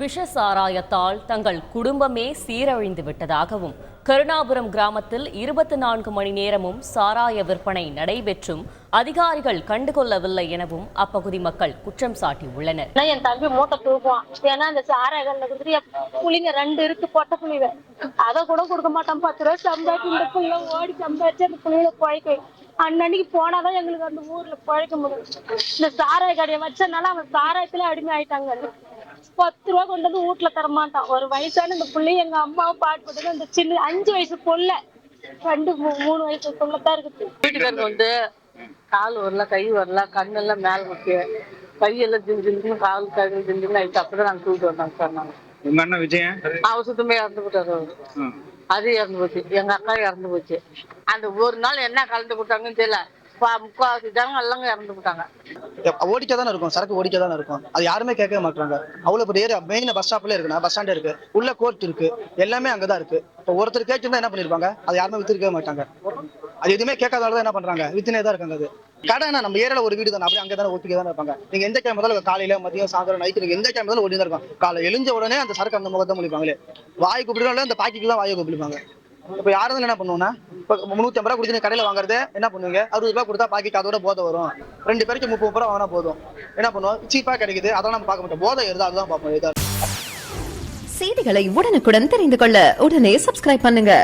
விஷ சாராயத்தால் தங்கள் குடும்பமே சீரழிந்து விட்டதாகவும் கருணாபுரம் கிராமத்தில் இருபத்தி நான்கு மணி நேரமும் சாராய விற்பனை நடைபெற்றும் அதிகாரிகள் கண்டுகொள்ளவில்லை எனவும் அப்பகுதி மக்கள் குற்றம் சாட்டியுள்ளனர். ஆனா என் தம்பி மூட்டை தூக்குவான். ஏன்னா இந்த சாராயங்கள்ல கொடுத்துட்டு புளிங்க ரெண்டு இருக்கு பொட்ட புள்ளிங்க அதை கூட கொடுக்க மாட்டான் பத்து ரூபா சம்பாதிச்சு இந்த புள்ள ஓடி சம்பாதிச்சு அந்த புள்ளைகளை குழைக்க அன்னன்னைக்கு போனாதான் எங்களுக்கு அந்த ஊர்ல குழைக்க முடியும். இந்த சாராய கடையை வச்சனால அவன் சாராயத்துல அடிமை ஆயிட்டாங்க பத்து ரூபா கொண்டு வந்து வீட்டுல தர மாட்டான் ஒரு வயசான இந்த புள்ளை எங்க அம்மாவும் பாட்டு அந்த சின்ன அஞ்சு வயசு புள்ள. ரெண்டு மூணு வயசு புள்ளத்தான் இருக்குது. வீட்டுக்காரங்க வந்து கால் வரல கை வரல கண்ணெல்லாம் மேல இருக்கு. கையெல்லாம் திண்டு கால் கை திண்டு ஆயிடுச்சு அப்படிதான் நாங்க தூக்கிட்டு வந்தாங்க சார் நாங்க. உங்க அண்ணன் விஜயன்? அவர் சுத்தமே இறந்து போட்டாரு அவரு. அது இறந்து போச்சு. எங்க அக்கா இறந்து போச்சு. அந்த ஒரு நாள் என்ன கலந்து கொடுத்தாங்கன்னு தெரியல. முக்காவாசி ஜனங்க எல்லாம் இறந்து போட்டாங்க ஓடிக்க தானே இருக்கும் சரக்கு ஓடிக்க தானே இருக்கும். அது யாருமே கேட்கவே மாட்டாங்க அவ்வளவு பெரிய ஏரியா மெயின் பஸ் ஸ்டாப்ல இருக்குண்ணா பஸ் ஸ்டாண்ட் இருக்கு. உள்ள கோர்ட் இருக்கு. எல்லாமே அங்கதான் இருக்கு. இப்போ ஒருத்தர் கேட்டிருந்தா என்ன பண்ணிருப்பாங்க? அது யாருமே வித்துருக்கவே மாட்டாங்க. அது எதுவுமே கேட்காதனால தான் என்ன பண்றாங்க? வித்துனே தான் இருக்காங்க அது. கடைனா நம்ம ஏரியால ஒரு வீடு தானே அப்படியே அங்கே தானே ஒட்டிக்க தானே இருப்பாங்க. நீங்க எந்த டைம் முதல்ல காலையில மதியம் சாயந்தரம் நைட்டு நீங்க எந்த டைம் முதல்ல ஓடி தான் இருக்கும். காலை எழுஞ்ச உடனே அந்த சரக்கு அந்த முகத்தை முடிப்பாங்களே வாய் கூப்பிடுறாங்களே அந்த பாக்கிக்கு தான் வாயை கூப்பிடுவாங்க. இப்போ யாரும் என்ன பண்ணுவோம்னா இப்போ முந்நூற்றி ஐம்பது ரூபா கொடுத்து கடையில கடையில் வாங்குறது என்ன பண்ணுவீங்க? அறுபது ரூபா கொடுத்தா பாக்கெட் அதோட போதை வரும். ரெண்டு பேருக்கு முப்பது ரூபா வாங்கினா போதும். என்ன பண்ணுவோம்? சீப்பாக கிடைக்குது. அதெல்லாம் நம்ம பார்க்க மாட்டோம். போதை இருந்தால் அதுதான் பார்ப்போம். செய்திகளை உடனுக்குடன் தெரிந்து கொள்ள உடனே சப்ஸ்கிரைப் பண்ணுங்க.